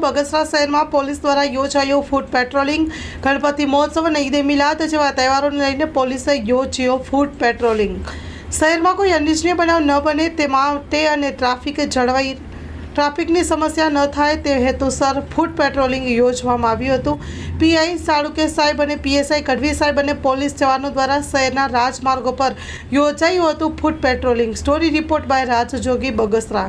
બગસરા શહેરમાં પોલીસ દ્વારા યોજાયો ફૂડ પેટ્રોલિંગ. ગણપતિ મહોત્સવ અને ઈદે મિલાદ જેવા તહેવારોને લઈને પોલીસે યોજ્યો ફૂડ પેટ્રોલિંગ. શહેરમાં કોઈ અનિચ્છનીય બનાવ ન બને તે માટે અને ટ્રાફિક જળવાઈ ટ્રાફિકની સમસ્યા ન થાય તે હેતુસર ફૂડ પેટ્રોલિંગ યોજવામાં આવ્યું હતું. પીઆઈ સાળુકે સાહેબ અને પીએસઆઈ ગઢવી સાહેબ અને પોલીસ જવાનો દ્વારા શહેરના રાજમાર્ગો પર યોજાયું હતું food patrolling. Story report by Raj Jogi Bagasara.